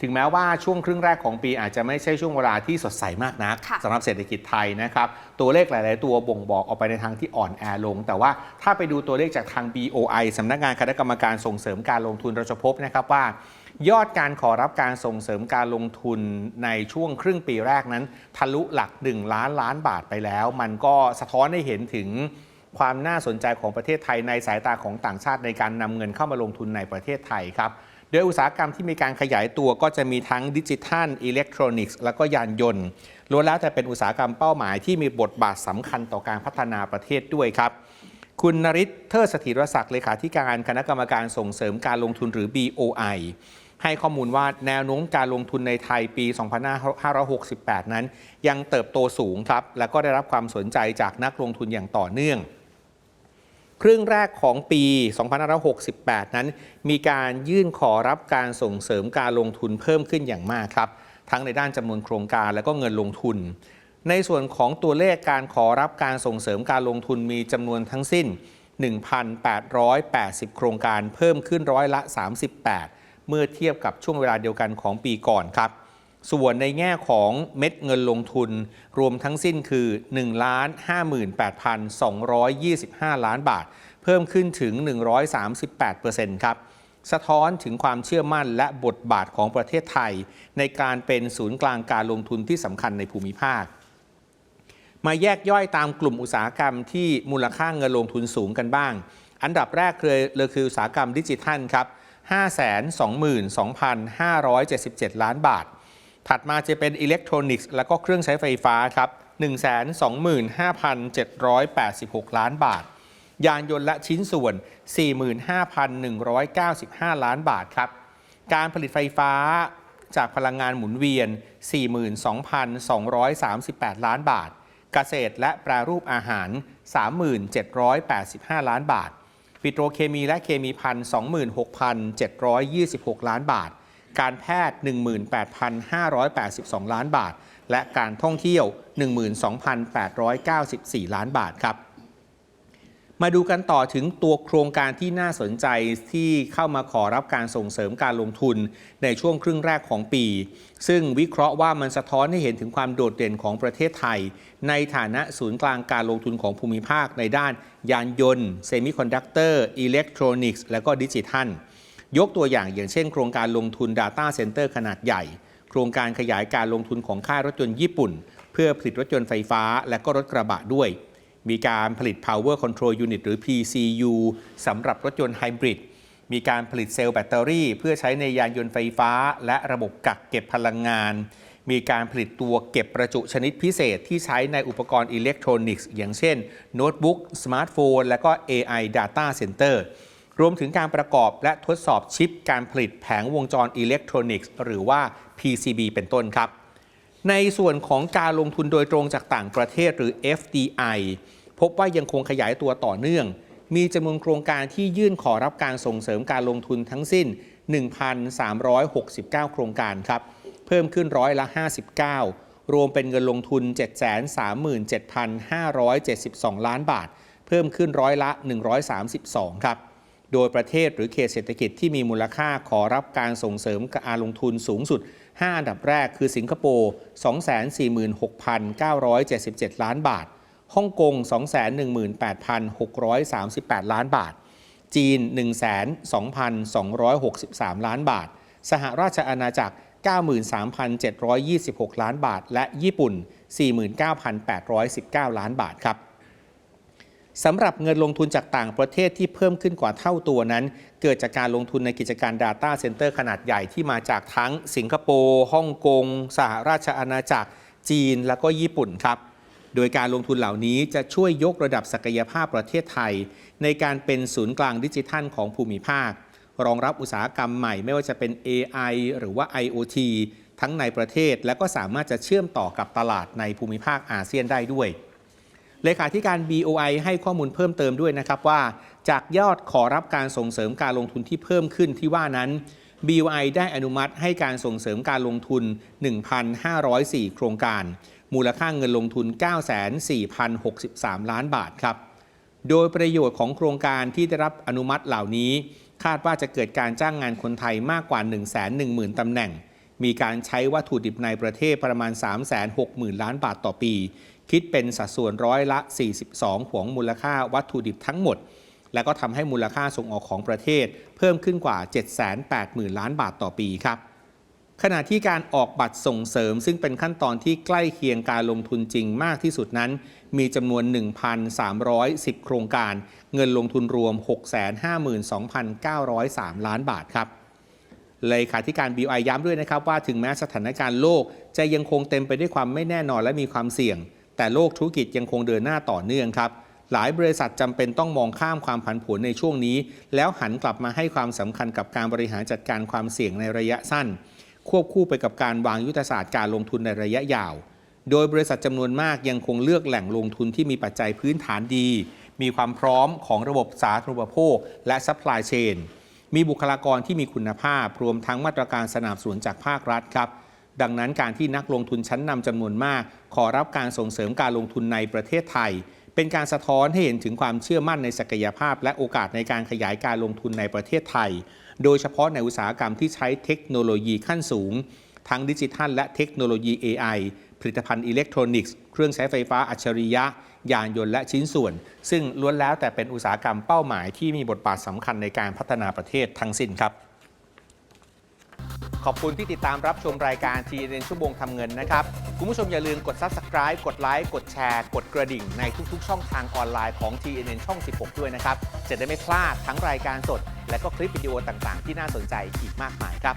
ถึงแม้ว่าช่วงครึ่งแรกของปีอาจจะไม่ใช่ช่วงเวลาที่สดใสมากนักค่ะสำหรับเศรษฐกิจไทยนะครับ ตัวเลขหลาย ๆ ตัวบ่งบอกออกไปในทางที่อ่อนแอลง แต่ว่าถ้าไปดูตัวเลขจากทาง BOI สำนักงานคณะกรรมการส่งเสริมการลงทุนเราจะพบนะครับว่ายอดการขอรับการส่งเสริมการลงทุนในช่วงครึ่งปีแรกนั้น ทะลุหลัก 1 ล้านล้านบาทไปแล้ว มันก็สะท้อนให้เห็นถึงความน่าสนใจของประเทศไทยในสายตาของต่างชาติในการนำเงินเข้ามาลงทุนในประเทศไทยครับ โดยอุตสาหกรรมที่มีการขยายตัวก็จะมีทั้งดิจิทัล อิเล็กทรอนิกส์ แล้วก็ยานยนต์ล้วนแล้วแต่เป็นอุตสาหกรรมเป้าหมายที่มีบทบาทสำคัญต่อการพัฒนาประเทศด้วยครับคุณนริศเทอร์สถิรศักดิ์เลขาธิการคณะกรรมการส่งเสริมการลงทุนหรือ BOI ให้ข้อมูลว่าแนวโน้มการลงทุนในไทยปี 2568 นั้น ยังเติบโตสูงครับ และก็ได้รับความสนใจจากนักลงทุนอย่างต่อเนื่อง ครึ่งแรกของปี 2568 นั้น มีการยื่นขอรับการส่งเสริมการลงทุนเพิ่มขึ้นอย่างมากครับ ทั้งในด้านจำนวนโครงการและก็เงินลงทุน ในส่วนของตัวเลขการขอรับการส่งเสริมการลงทุนมีจำนวนทั้งสิ้น 1,880 โครงการเพิ่มขึ้นร้อยละ 38 เมื่อเทียบกับช่วงเวลาเดียวกันของปีก่อนครับ ส่วนในแง่ของเม็ดเงินลงทุนรวมทั้งสิ้นคือ 1,58,225 ล้านบาท เพิ่มขึ้นถึง 138%ครับ สะท้อนถึงความเชื่อมั่นและบทบาทของประเทศไทย ในการเป็นศูนย์กลางการลงทุนที่สำคัญในภูมิภาค มาแยกย่อยตามกลุ่มอุตสาหกรรมที่มูลค่าเงินลงทุนสูงกันบ้าง อันดับแรกเลยเลยคืออุตสาหกรรมดิจิทัลครับ 522,577 ล้านบาท ถัดมาจะเป็นอิเล็กทรอนิกส์และก็เครื่องใช้ไฟฟ้าครับ125,786 ล้านบาท ยานยนต์และชิ้นส่วน 45,195 ล้านบาทครับ การผลิตไฟฟ้าจากพลังงานหมุนเวียน 42,238 ล้านบาท เกษตรและแปรรูปอาหาร 3785 ล้านบาท ปิโตรเคมีและเคมีพัน26,726 ล้านบาท การแพทย์ 18,582 ล้านบาท และการท่องเที่ยว 12,894 ล้านบาทครับ มาดูกันต่อถึงตัวโครงการที่น่าสนใจที่เข้ามาขอรับการส่งเสริมการลงทุนในช่วงครึ่งแรกของปี ซึ่งวิเคราะห์ว่ามันสะท้อนให้เห็นถึงความโดดเด่นของประเทศไทย ในฐานะศูนย์กลางการลงทุนของภูมิภาคในด้านยานยนต์ เซมิคอนดักเตอร์ อิเล็กทรอนิกส์ และก็ดิจิทัล ยกตัวอย่างอย่างเช่นโครงการลงทุน Data Center ขนาดใหญ่ โครงการขยายการลงทุนของค่ายรถยนต์ญี่ปุ่น เพื่อผลิตรถยนต์ไฟฟ้าและก็รถกระบะด้วย มีการผลิต Power Control Unit หรือ PCU สำหรับรถยนต์ไฮบริดมีการผลิตเซลล์แบตเตอรี่ เพื่อใช้ในยานยนต์ไฟฟ้า และระบบกักเก็บพลังงาน มีการผลิตตัวเก็บประจุชนิดพิเศษที่ใช้ในอุปกรณ์อิเล็กทรอนิกส์ อย่างเช่นโน้ตบุ๊กสมาร์ทโฟน และก็ AI Data Center รวมถึงการประกอบและทดสอบชิปการผลิตแผงวงจรอิเล็กทรอนิกส์หรือว่า PCB เป็นต้นครับ ในส่วนของการลงทุนโดยตรงจากต่างประเทศหรือ FDI พบว่ายังคงขยายตัวต่อเนื่อง มีจำนวนโครงการที่ยื่นขอรับการส่งเสริมการลงทุนทั้งสิ้น 1,369 โครงการครับ เพิ่มขึ้นร้อยละ 59 รวมเป็นเงินลงทุน 737,572 ล้านบาท เพิ่มขึ้นร้อยละ 132 ครับ โดยประเทศหรือเขตเศรษฐกิจที่มีมูลค่าขอรับการส่งเสริมการลงทุนสูงสุด 5 อันดับแรกคือสิงคโปร์ 246,977 ล้านบาท ฮ่องกง 218,638 ล้านบาท จีน 12,263 ล้านบาท สหราชอาณาจักร 93,726 ล้านบาท และญี่ปุ่น 49,819 ล้านบาทครับ สำหรับเงินลงทุนจากต่างประเทศที่เพิ่มขึ้นกว่าเท่าตัวนั้น เกิดจากการลงทุนในกิจการ Data Center ขนาดใหญ่ที่มาจากทั้งสิงคโปร์ฮ่องกงสหราชอาณาจักร จีน และก็ญี่ปุ่นครับ โดยการลงทุนเหล่านี้จะช่วยยกระดับศักยภาพประเทศไทย ในการเป็นศูนย์กลางดิจิทัลของภูมิภาค รองรับอุตสาหกรรมใหม่ไม่ว่าจะเป็น AI หรือว่า IoT ทั้งในประเทศและก็สามารถจะเชื่อมต่อกับตลาดในภูมิภาคอาเซียนได้ด้วย เลขาธิการ BOI ให้ข้อมูลเพิ่มเติมด้วยนะครับว่า จากยอดขอรับการส่งเสริมการลงทุนที่เพิ่มขึ้นที่ว่านั้น BOI ได้อนุมัติให้การส่งเสริมการลงทุน 1,504 โครงการ มูลค่าเงินลงทุน 94,063 ล้านบาทครับ โดยประโยชน์ของโครงการที่ได้รับอนุมัติเหล่านี้ คาดว่าจะเกิดการจ้างงานคนไทยมากกว่า 110,000 ตำแหน่ง มีการใช้วัตถุดิบในประเทศประมาณ 360,000 ล้านบาทต่อปี คิดเป็นสัดส่วนร้อยละ 42 ของมูลค่าวัตถุดิบทั้งหมด และก็ทำให้มูลค่าส่งออกของประเทศ เพิ่มขึ้นกว่า 780,000 ล้านบาทต่อปีครับขณะที่การออกบัตรส่งเสริม ซึ่งเป็นขั้นตอนที่ใกล้เคียงการลงทุนจริงมากที่สุดนั้น มีจำนวน 1,310 โครงการ เงินลงทุนรวม 652,903 ล้านบาทครับ เลยค่ะที่การ BI ย้ำด้วยนะครับว่าถึงแม้สถานการณ์โลกจะยังคงเต็มไปด้วยความไม่แน่นอนและมีความเสี่ยง แต่โลกธุรกิจยังคงเดินหน้าต่อเนื่องครับหลายบริษัทจำเป็นต้องมองข้ามความผันผวนในช่วงนี้ แล้วหันกลับมาให้ความสำคัญกับการบริหารจัดการความเสี่ยงในระยะสั้น ควบคู่ไปกับการวางยุทธศาสตร์การลงทุนในระยะยาว โดยบริษัทจำนวนมากยังคงเลือกแหล่งลงทุนที่มีปัจจัยพื้นฐานดี มีความพร้อมของระบบสาธารณูปโภค และ supply chain มีบุคลากรที่มีคุณภาพ รวมทั้งมาตรการสนับสนุนจากภาครัฐครับ ดังนั้นการที่นักลงทุนชั้นนำจำนวนมาก ขอรับการส่งเสริมการลงทุนในประเทศไทย เป็นการสะท้อนให้เห็นถึงความเชื่อมั่นในศักยภาพ และโอกาสในการขยายการลงทุนในประเทศไทย โดยเฉพาะในอุตสาหกรรมที่ใช้เทคโนโลยีขั้นสูง ทั้งดิจิทัล และเทคโนโลยี AI ผลิตภัณฑ์อิเล็กทรอนิกส์ เครื่องใช้ไฟฟ้าอัจฉริยะ ยานยนต์และชิ้นส่วน ซึ่งล้วนแล้วแต่เป็นอุตสาหกรรมเป้าหมายที่มีบทบาทสำคัญในการพัฒนาประเทศทั้งสิ้นครับ ขอบคุณที่ติดตามรับชมรายการ TNN ชั่วโมงทำเงินนะครับ คุณผู้ชมอย่าลืมกด Subscribe กดไลค์กดแชร์กดกระดิ่ง ในทุกๆ ช่องทางออนไลน์ของ TNN ช่อง 16 ด้วยนะครับจะได้ไม่พลาดทั้งรายการสด และก็คลิปวิดีโอต่างๆ ที่น่าสนใจอีกมากมายครับ